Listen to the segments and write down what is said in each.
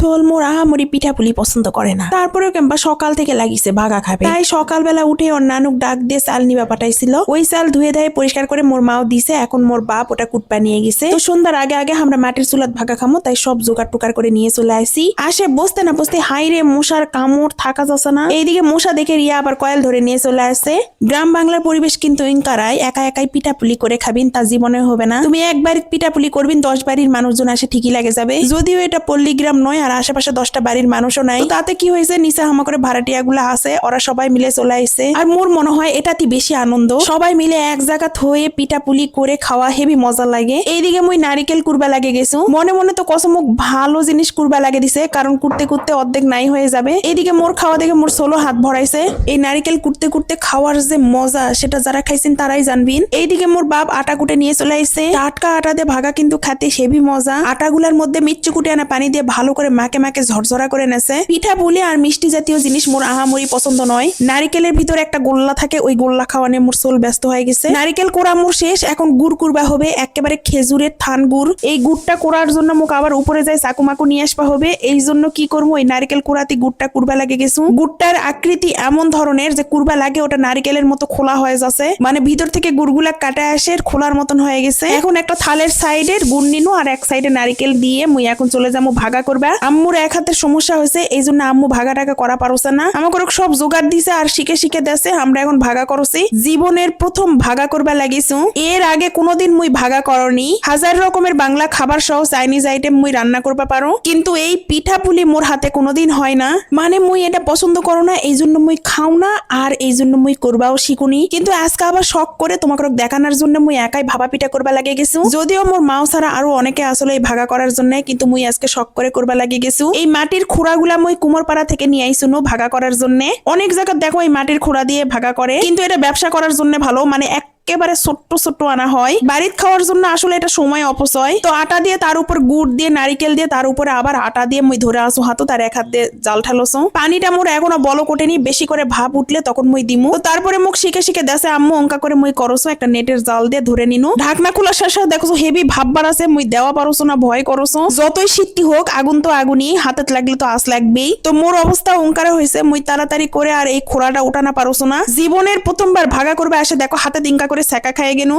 Soul মোর আহামরি পিঠাপুলি পছন্দ করে না। তারপরেও কেমবা সকাল থেকে লাগিছে, ভাগা খাবে। তাই সকালবেলা উঠে ওর নানুক ডাক দিয়ে চাল নিবা পাঠাইছিল। ওই চাল ধুয়ে দেয়, পরিষ্কার করে মোর মাও দিছে, এখন মোর বাপ ওটা কুটপা নিয়ে গেছে। তো সন্ধ্যার আগে আগে আমরা মাটির চুলাত ভাগা খামো, তাই সব জোগাড় টুকার করে নিয়ে চলে আসি আসে বসতে না বসতে হাইরে মশার কামড় থাকা যাচ্ছে না। এইদিকে মশা দেখে রিয়া আবার কয়েল ধরে নিয়ে চলে আসে। গ্রাম বাংলার পরিবেশ কিন্তু ইনকারাই একা একাই পিঠাপুলি করে খাবিন, তা জীবনে হবে না। তুমি একবার পিঠাপুলি করবিন, দশ বাড়ির মানুষজন আসে ঠিকই লাগে যাবে। যদিও এটা পল্লী গ্রাম নয় আশেপাশে দশটা বাড়ির মানুষও নাই। তাতে কি হয়েছে? নিচে হামা করে ভাড়াটিয়া গুলা আছে, ওরা সবাই মিলে চলে আসছে আর মোর মনে হয় এটাতে বেশি আনন্দ। সবাই মিলে এক জায়গা হয়ে পিঠাপুলি করে খাওয়া হেভি মজা লাগে। এইদিকে মুই নারিকেল কুরবা লাগে গেছো। মনে মনে তো কসম ভালো জিনিস কুরবা লাগে দিছে, কারণ কুরতে কুরতে অর্ধেক নাই হয়ে যাবে। এইদিকে মোর খাওয়া দেখে মোর সোলো হাত ভরাইছে। এই নারিকেল কুরতে কুরতে খাওয়ার যে মজা, সেটা যারা খাইছেন তারাই জানবিন। এইদিকে মোর বাপ আটা কুটে নিয়ে চলে আসছে টাটকা আটা দিয়ে ভাগা কিন্তু খাতে সেবি মজা। আটাগুলার মধ্যে মিচ্চু কুটে আনা পানি দিয়ে ভালো করে মাকে মাকে ঝরঝরা করে নেছে। পিঠা পুলি আর মিষ্টি জাতীয় জিনিস মোর আহামরি পছন্দ নয়। নারিকেলের ভিতরে একটা গোল্লা থাকে, ওই গোল্লা খাওয়ানে মোর সোল ব্যস্ত হয়ে গেছে। নারিকেল কোড়া মোর শেষ, এখন গুড় কুরবা হবে, একেবারে খেজুরের থান গুড়। এই গুড়টা কোড়ার জন্য মোক আবার উপরে যাই চাকু মাকু নিয়ে আসবা হবে। এই জন্য কি করব, এই নারিকেল কোড়াতে গুড়টা কুরবা লাগে গেছু। গুড়টার আকৃতি এমন ধরনের যে কুরবা লাগে, ওটা নারিকেলের মতো খোলা হয়ে যাচ্ছে। মানে ভিতর থেকে গুড়গুলা কাটা আসে, খোলার মতন হয়ে গেছে। এখন একটা থালের সাইডে গুড় নিনু আর এক সাইডে নারিকেল দিয়ে মুই এখন চলে যাব ভাগা করবা। আম্মুর এক হাতের সমস্যা হয়েছে, এই জন্য আম্মু ভাগা টাকা করা পারছে না। আমাকে সব জোগাড় দিছে আর শিখে শিখে দেছে, আমরা এখন ভাগা করছি। জীবনের প্রথম ভাগা করবা লাগিছু এর আগে কোনোদিন মুই ভাগা করনি। হাজার রকমের বাংলা খাবার সহ চাইনিজ আইটেম মুই রান্না করবা পারো। কিন্তু এই পিঠা পুলি মোর হাতে কোনোদিন হয় না। মানে মুই এটা পছন্দ করো না, এই জন্য মুই খাও না আর এই জন্য মুই করবাও শিখুনি। কিন্তু আজকে আবার শখ করে তোমাকে দেখানোর জন্য মুই একাই ভাবা পিঠা করবা লাগে গেছু। যদিও মোর মাও ছাড়া আরও অনেকে আসলে এই ভাগা করার জন্য, কিন্তু মুই আজকে শখ করে করবা লাগে গেছু? এই মাটির খোড়াগুলা মই কুমোরপাড়া থেকে নিয়ে আইসুনো ভাগা করার জন্য। অনেক জায়গা দেখো এই মাটির খোড়া দিয়ে ভাগা করে। কিন্তু এটা ব্যবসা করার জন্য ভালো মানে এক একেবারে ছোট্ট ছোট্ট আনা হয়। বাড়িতে খাওয়ার জন্য আসলে এটা সময় অপচয়। তো আটা দিয়ে তার উপর গুড় দিয়ে, নারিকেল দিয়ে, তার উপরে আবার আটা দিয়ে মুই ধরে আসো হাতো, তার এক হাত দিয়ে জাল ঠালোছো পানিটা মোর এখনও বলো কোটেনি বেশি করে ভাপ উঠলে তখন মুই দিমু। তো তারপরে মুখ শিখে শিখে দেশে আম্মু অঙ্কা করে মুই করছ, একটা নেটের জাল দিয়ে ধরে নিনু। ঢাকনা খোলার সাথে দেখছ, হেভি ভাব বাড়াছে, মুই দেওয়া পারছ না, ভয় করছ। যতই শীতটি হোক, আগুন তো আগুনই, হাতে লাগলে তো আস লাগবেই। তো মোর অবস্থা অঙ্কারে হয়েছে, মুই তাড়াতাড়ি করে আর এই খোড়াটা উঠানা পারছ না। জীবনের প্রথমবার ভাগা করবে আসে দেখো হাতে দিঙ্কা করে সেকা খাইয়ে গেনু?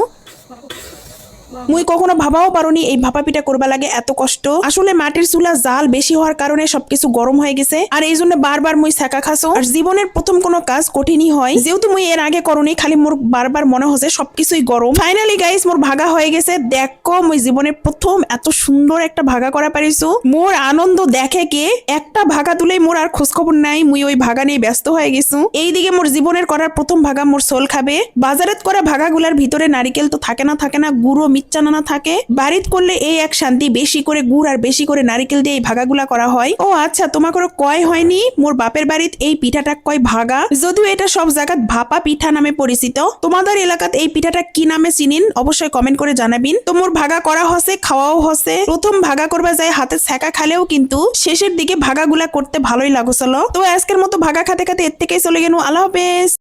মুই কখনো ভাবাও পারোনি এই ভাপা পিঠা করবা লাগে এত কষ্ট। আসলে মাটির চুলা জাল বেশি হওয়ার কারণে সবকিছু গরম হয়ে গেছে। আর এই জন্য বারবার মুই সেকা খাসো। আর জীবনের প্রথম কোনো কাজ কঠিনই হয়। যেহেতু মুই এর আগে করনি, খালি মোর বারবার মনে হচ্ছে সবকিছুই গরম। ফাইনালি গাইস মোর ভাগা হয়ে গেছে। দেখো, মুই জীবনের প্রথম এত সুন্দর একটা ভাগা করা পারিছো। মোর আনন্দ দেখে কে? একটা ভাগা তুলেই মোর আর খোঁজখবর নাই। মুই ওই ভাগা নিয়ে ব্যস্ত হয়ে গেছু। এইদিকে মোর জীবনের করার প্রথম ভাগা মোর সোল খাবে। বাজারেত করা ভাগাগুলার ভিতরে নারিকেল তো থাকে না থাকে না। গুঁড়ো মিচ্চা নানা থাকে। বাড়িত করলে এই এক শান্তি বেশি করে গুড় আর বেশি করে নারিকেল দিয়ে এই ভাগাগুলা করা হয়। ও আচ্ছা তোমার কোনো কয় হয়নি? মোর বাপের বাড়িত এই পিঠাটা কয় ভাগা? যদিও এটা সব জায়গাত ভাপা পিঠা নামে পরিচিত। তোমাদের এলাকাত এই পিঠাটা কি নামে চিনিন? অবশ্যই কমেন্ট করে জানাবিন। তো মোর ভাগা করা হসে, খাওয়াও হসে। প্রথম ভাগা করবা যায় হাতে ছ্যাঁকা খালেও কিন্তু শেষের দিকে ভাগাগুলা করতে ভালোই লাগছিল তো আজকের মতো ভাগা খাতে খাতে এর থেকেই চলে গেল আল্লাহ হাফেজ।